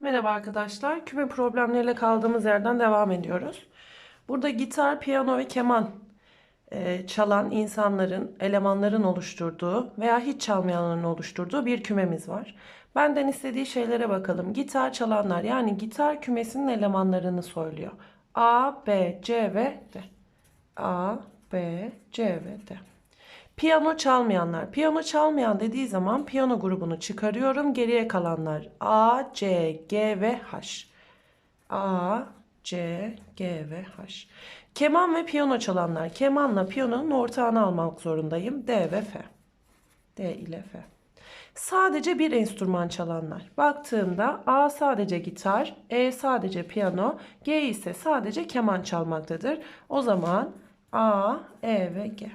Merhaba arkadaşlar. Küme problemleriyle kaldığımız yerden devam ediyoruz. Burada gitar, piyano ve keman e, çalan insanların, elemanların oluşturduğu veya hiç çalmayanların oluşturduğu bir kümemiz var. Benden istediği şeylere bakalım. Gitar çalanlar yani gitar kümesinin elemanlarını söylüyor. A, B, C ve D. A, B, C ve D. Piyano çalmayanlar. Piyano çalmayan dediği zaman piyano grubunu çıkarıyorum. Geriye kalanlar A, C, G ve H. A, C, G ve H. Keman ve piyano çalanlar. Kemanla piyanonun ortağını almak zorundayım. D ve F. D ile F. Sadece bir enstrüman çalanlar. Baktığımda A sadece gitar, E sadece piyano, G ise sadece keman çalmaktadır. O zaman A, E ve G.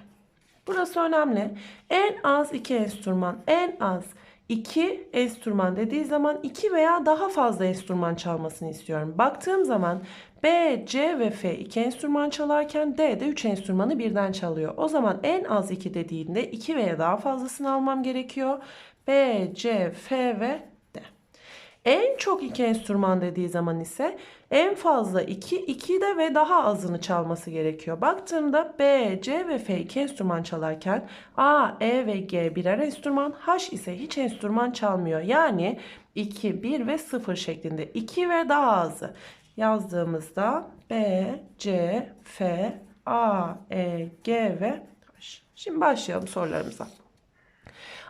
Burası önemli. En az iki enstrüman, en az iki enstrüman dediği zaman iki veya daha fazla enstrüman çalmasını istiyorum. Baktığım zaman B, C ve F iki enstrüman çalarken D de üç enstrümanı birden çalıyor. O zaman en az iki dediğinde iki veya daha fazlasını almam gerekiyor. B, C, F ve D. En çok iki enstrüman dediği zaman ise en fazla iki, iki de ve daha azını çalması gerekiyor. Baktığımda B, C ve F iki enstrüman çalarken A, E ve G birer enstrüman, H ise hiç enstrüman çalmıyor. Yani 2, 1 ve 0 şeklinde 2 ve daha azı yazdığımızda B, C, F, A, E, G ve H. Şimdi başlayalım sorularımıza.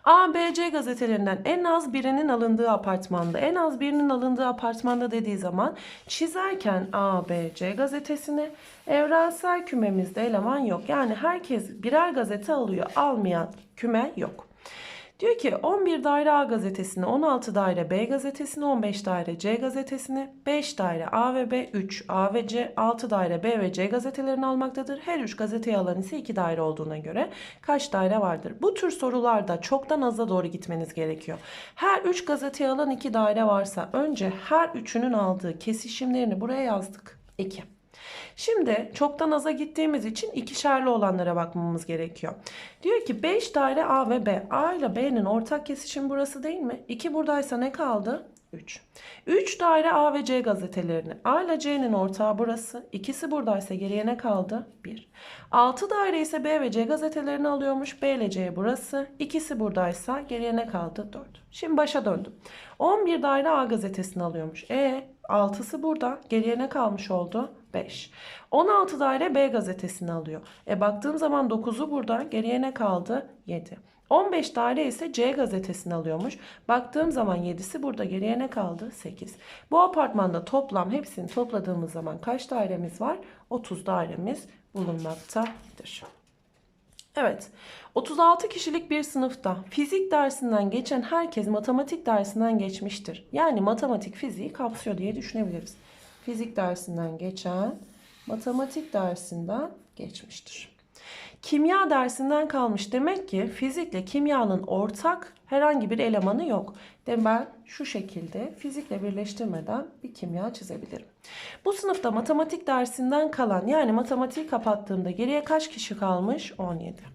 A, B, C gazetelerinden en az birinin alındığı apartmanda, en az birinin alındığı apartmanda dediği zaman çizerken A, B, C gazetesini evrensel kümemizde eleman yok. Yani herkes birer gazete alıyor, almayan küme yok. Diyor ki 11 daire A gazetesini, 16 daire B gazetesini, 15 daire C gazetesini, 5 daire A ve B, 3 A ve C, 6 daire B ve C gazetelerini almaktadır. Her 3 gazeteyi alan ise 2 daire olduğuna göre kaç daire vardır? Bu tür sorularda çoktan aza doğru gitmeniz gerekiyor. Her 3 gazeteyi alan 2 daire varsa önce her üçünün aldığı kesişimlerini buraya yazdık. 2. Şimdi çoktan aza gittiğimiz için ikişerli olanlara bakmamız gerekiyor. Diyor ki 5 daire A ve B. A ile B'nin ortak kesişim burası değil mi? 2 buradaysa ne kaldı? 3. 3 daire A ve C gazetelerini. A ile C'nin ortağı burası. İkisi buradaysa geriye ne kaldı? 1. 6 daire ise B ve C gazetelerini alıyormuş. B ile C burası. İkisi buradaysa geriye ne kaldı? 4. Şimdi başa döndüm. 11 daire A gazetesini alıyormuş. E 6'sı burada. Geriye ne kalmış oldu? 5. 16 daire B gazetesini alıyor. E baktığım zaman 9'u burada. Geriye ne kaldı? 7. 15 daire ise C gazetesini alıyormuş. Baktığım zaman 7'si burada. Geriye ne kaldı? 8. Bu apartmanda toplam hepsini topladığımız zaman kaç dairemiz var? 30 dairemiz bulunmaktadır. Evet. 36 kişilik bir sınıfta fizik dersinden geçen herkes matematik dersinden geçmiştir. Yani matematik fiziği kapsıyor diye düşünebiliriz. Fizik dersinden geçen matematik dersinden geçmiştir. Kimya dersinden kalmış. Demek ki fizikle kimyanın ortak herhangi bir elemanı yok. De ben şu şekilde fizikle birleştirmeden bir kimya çizebilirim. Bu sınıfta matematik dersinden kalan yani matematiği kapattığımda geriye kaç kişi kalmış? 17.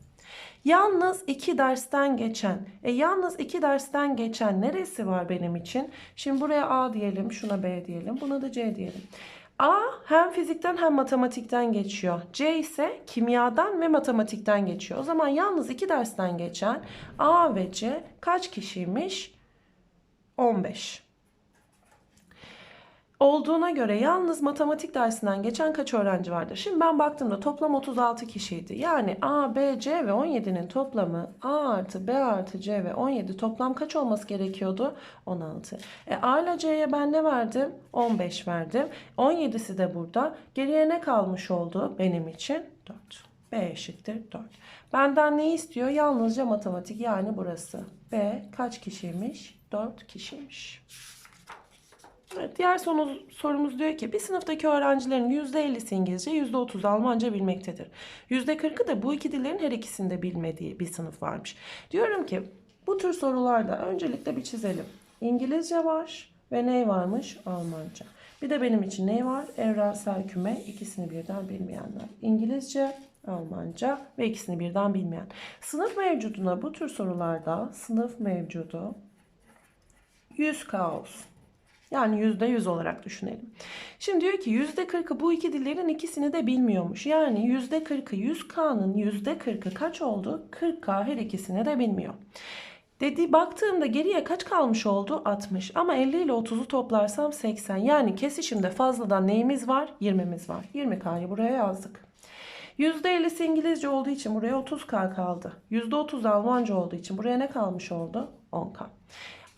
Yalnız iki dersten geçen. E yalnız iki dersten geçen neresi var benim için? Şimdi buraya A diyelim, şuna B diyelim, buna da C diyelim. A hem fizikten hem matematikten geçiyor. C ise kimyadan ve matematikten geçiyor. O zaman yalnız iki dersten geçen A ve C kaç kişiymiş? 15 olduğuna göre yalnız matematik dersinden geçen kaç öğrenci vardır? Şimdi ben baktığımda toplam 36 kişiydi. Yani A, B, C ve 17'nin toplamı A artı B artı C ve 17 toplam kaç olması gerekiyordu? 16. E, A ile C'ye ben ne verdim? 15 verdim. 17'si de burada. Geriye ne kalmış oldu benim için? 4. B eşittir 4. Benden ne istiyor? Yalnızca matematik yani burası. B kaç kişiymiş? 4 kişiymiş. Diğer sonu, sorumuz diyor ki bir sınıftaki öğrencilerin %50'si İngilizce, %30'u Almanca bilmektedir. %40'ı da bu iki dillerin her ikisinde bilmediği bir sınıf varmış. Diyorum ki bu tür sorularda öncelikle bir çizelim. İngilizce var ve ne varmış? Almanca. Bir de benim için ne var? Evrensel küme ikisini birden bilmeyenler. İngilizce, Almanca ve ikisini birden bilmeyen. Sınıf mevcuduna bu tür sorularda sınıf mevcudu 100K olsun. Yani %100 olarak düşünelim. Şimdi diyor ki %40'ı bu iki dillerin ikisini de bilmiyormuş. Yani %40'ı 100K'nın %40'ı kaç oldu? 40K her ikisini de bilmiyor. Dedi baktığımda geriye kaç kalmış oldu? 60. Ama 50 ile 30'u toplarsam 80. Yani kesişimde fazladan neyimiz var? 20'miz var. 20K'yı buraya yazdık. %50'si İngilizce olduğu için buraya 30K kaldı. %30 Almanca olduğu için buraya ne kalmış oldu? 10K.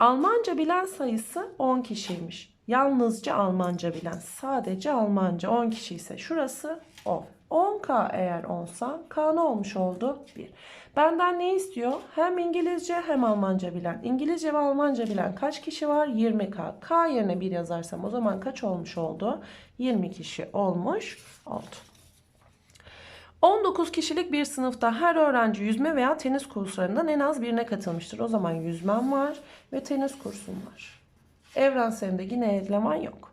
Almanca bilen sayısı 10 kişiymiş. Yalnızca Almanca bilen, sadece Almanca 10 kişi ise şurası 10. 10K eğer 10'sa K ne olmuş oldu? 1. Benden ne istiyor? Hem İngilizce hem Almanca bilen. İngilizce ve Almanca bilen kaç kişi var? 20K. K yerine 1 yazarsam o zaman kaç olmuş oldu? 20 kişi olmuş oldu. 19 kişilik bir sınıfta her öğrenci yüzme veya tenis kurslarından en az birine katılmıştır. O zaman yüzmem var ve tenis kursum var. Evrenselinde yine eleman yok.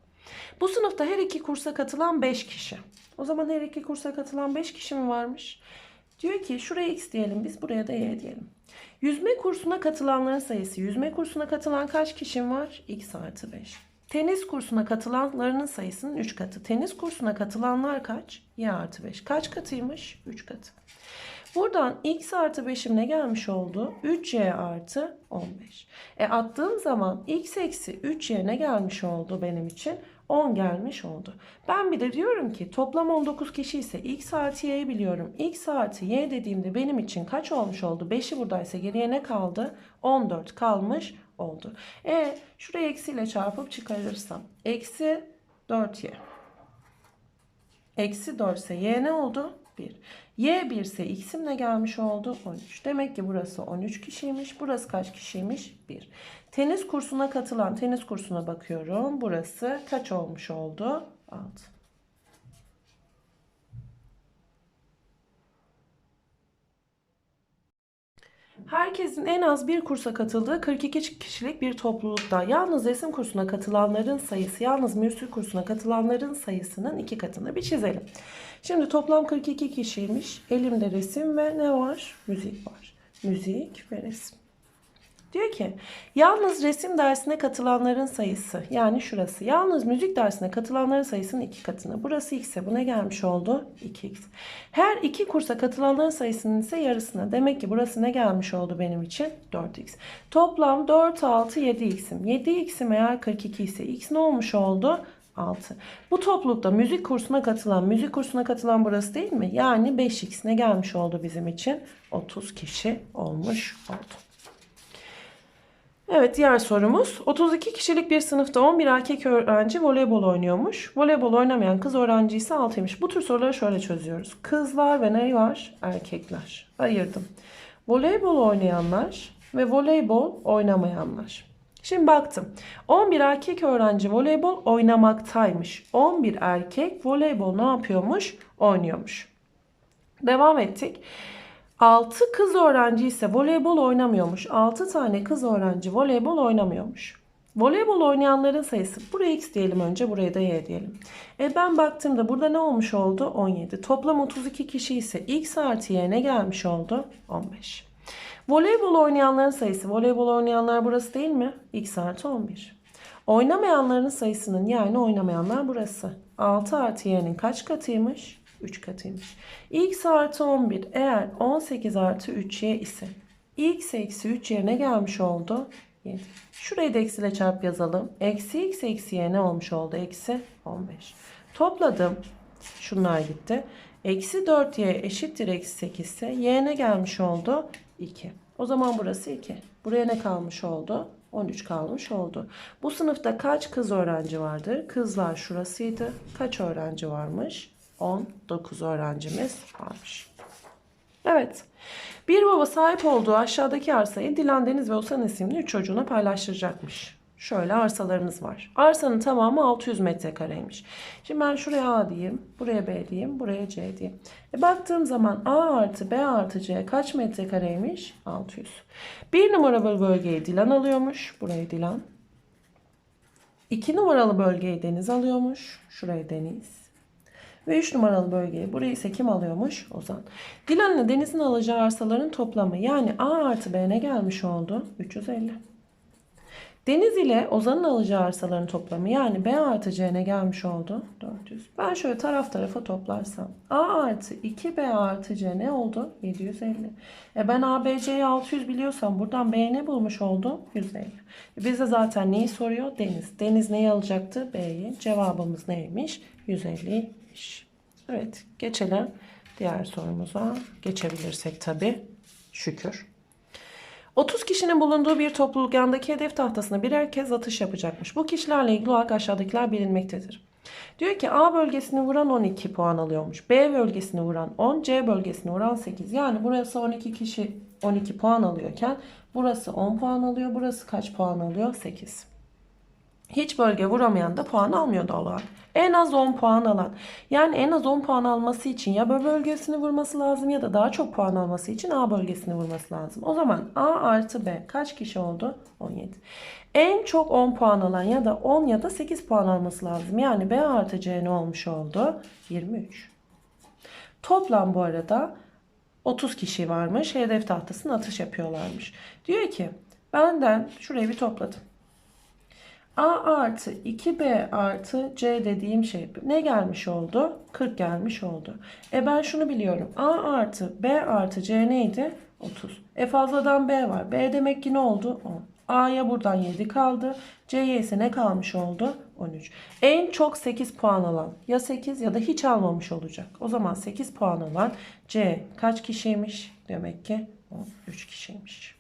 Bu sınıfta her iki kursa katılan 5 kişi. O zaman her iki kursa katılan 5 kişi mi varmış? Diyor ki şuraya x diyelim biz buraya da y diyelim. Yüzme kursuna katılanların sayısı. Yüzme kursuna katılan kaç kişim var? x artı 5. Tenis kursuna katılanlarının sayısının 3 katı. Tenis kursuna katılanlar kaç? Y artı 5. Kaç katıymış? 3 katı. Buradan x artı 5'im ne gelmiş oldu? 3y artı 15. E attığım zaman x eksi 3y ne gelmiş oldu benim için? 10 gelmiş oldu. Ben bir de diyorum ki toplam 19 kişi ise x artı y'yi biliyorum. x artı y dediğimde benim için kaç olmuş oldu? 5'i buradaysa geriye ne kaldı? 14 kalmış oldu. E şuraya eksiyle çarpıp çıkarırsam. Eksi 4y. Eksi 4 ise y ne oldu? 1. Y 1 ise x'im ne gelmiş oldu? 13. Demek ki burası 13 kişiymiş. Burası kaç kişiymiş? 1. Tenis kursuna katılan tenis kursuna bakıyorum. Burası kaç olmuş oldu? 6. Herkesin en az bir kursa katıldığı 42 kişilik bir toplulukta yalnız resim kursuna katılanların sayısı yalnız müzik kursuna katılanların sayısının iki katını bir çizelim. Şimdi toplam 42 kişiymiş. Elimde resim ve ne var? Müzik var. Müzik ve resim. Diyor ki yalnız resim dersine katılanların sayısı yani şurası yalnız müzik dersine katılanların sayısının iki katını. Burası x ise bu ne gelmiş oldu? 2x. Her iki kursa katılanların sayısının ise yarısına. Demek ki burası ne gelmiş oldu benim için? 4x. Toplam 4, 6, 7x'im. 7x'im eğer 42 ise x ne olmuş oldu? 6. Bu toplulukta müzik kursuna katılan, müzik kursuna katılan burası değil mi? Yani 5x ne gelmiş oldu bizim için? 30 kişi olmuş oldu. Evet diğer sorumuz. 32 kişilik bir sınıfta 11 erkek öğrenci voleybol oynuyormuş. Voleybol oynamayan kız öğrenci ise 6'ymış. Bu tür soruları şöyle çözüyoruz. Kızlar ve ne var? Erkekler. Ayırdım. Voleybol oynayanlar ve voleybol oynamayanlar. Şimdi baktım. 11 erkek öğrenci voleybol oynamaktaymış. 11 erkek voleybol ne yapıyormuş? Oynuyormuş. Devam ettik. 6 kız öğrenci ise voleybol oynamıyormuş. 6 tane kız öğrenci voleybol oynamıyormuş. Voleybol oynayanların sayısı. Buraya x diyelim önce, buraya da y diyelim. E ben baktığımda burada ne olmuş oldu? 17. Toplam 32 kişi ise x artı y ne gelmiş oldu? 15. Voleybol oynayanların sayısı. Voleybol oynayanlar burası değil mi? x artı 11. Oynamayanların sayısının yani oynamayanlar burası. 6 artı y'nin kaç katıymış? 3 katıymış. x artı 11 eğer 18 artı 3y ise x eksi 3 yerine gelmiş oldu? 7. Şurayı da eksiyle çarp yazalım. Eksi x eksi y ne olmuş oldu? Eksi 15. Topladım. Şunlar gitti. Eksi 4y eşittir eksi 8 ise y ne gelmiş oldu? 2. O zaman burası 2. Buraya ne kalmış oldu? 13 kalmış oldu. Bu sınıfta kaç kız öğrenci vardır? Kızlar şurasıydı. Kaç öğrenci varmış? 19 öğrencimiz varmış. Evet. Bir baba sahip olduğu aşağıdaki arsayı Dilan Deniz ve Osan isimli 3 çocuğuna paylaştıracakmış. Şöyle arsalarımız var. Arsanın tamamı 600 metrekareymiş. Şimdi ben şuraya A diyeyim, buraya B diyeyim, buraya C diyeyim. E baktığım zaman A artı B artı C kaç metrekareymiş? 600. Bir numaralı bölgeyi Dilan alıyormuş. Burayı Dilan. İki numaralı bölgeyi Deniz alıyormuş. Şurayı Deniz. Ve 3 numaralı bölgeyi burayı ise kim alıyormuş? Ozan. Dilan ile Deniz'in alacağı arsaların toplamı yani A artı B ne gelmiş oldu? 350. Deniz ile Ozan'ın alacağı arsaların toplamı yani B artı C ne gelmiş oldu? 400. Ben şöyle taraf tarafa toplarsam A artı 2B artı C ne oldu? 750. E ben A, B, C'yi 600 biliyorsam buradan B ne bulmuş oldum? 150. E bize zaten neyi soruyor? Deniz. Deniz neyi alacaktı? B'yi. Cevabımız neymiş? 150'ymiş. Evet geçelim diğer sorumuza. Geçebilirsek tabii. Şükür. 30 kişinin bulunduğu bir topluluk yanındaki hedef tahtasına birer kez atış yapacakmış. Bu kişilerle ilgili olarak aşağıdakiler bilinmektedir. Diyor ki A bölgesini vuran 12 puan alıyormuş. B bölgesini vuran 10, C bölgesini vuran 8. Yani burası 12 kişi 12 puan alıyorken burası 10 puan alıyor. Burası kaç puan alıyor? 8. Hiç bölge vuramayan da puan almıyor doğal olarak. En az 10 puan alan. Yani en az 10 puan alması için ya B bölgesini vurması lazım ya da daha çok puan alması için A bölgesini vurması lazım. O zaman A artı B kaç kişi oldu? 17. En çok 10 puan alan ya da 10 ya da 8 puan alması lazım. Yani B artı C ne olmuş oldu? 23. Toplam bu arada 30 kişi varmış. Hedef tahtasına atış yapıyorlarmış. Diyor ki benden şurayı bir topladım. A artı 2B artı C dediğim şey ne gelmiş oldu? 40 gelmiş oldu. E ben şunu biliyorum. A artı B artı C neydi? 30. E fazladan B var. B demek ki ne oldu? 10. A'ya buradan 7 kaldı. C'ye ise ne kalmış oldu? 13. En çok 8 puan alan ya 8 ya da hiç almamış olacak. O zaman 8 puan alan C kaç kişiymiş? Demek ki 13 kişiymiş.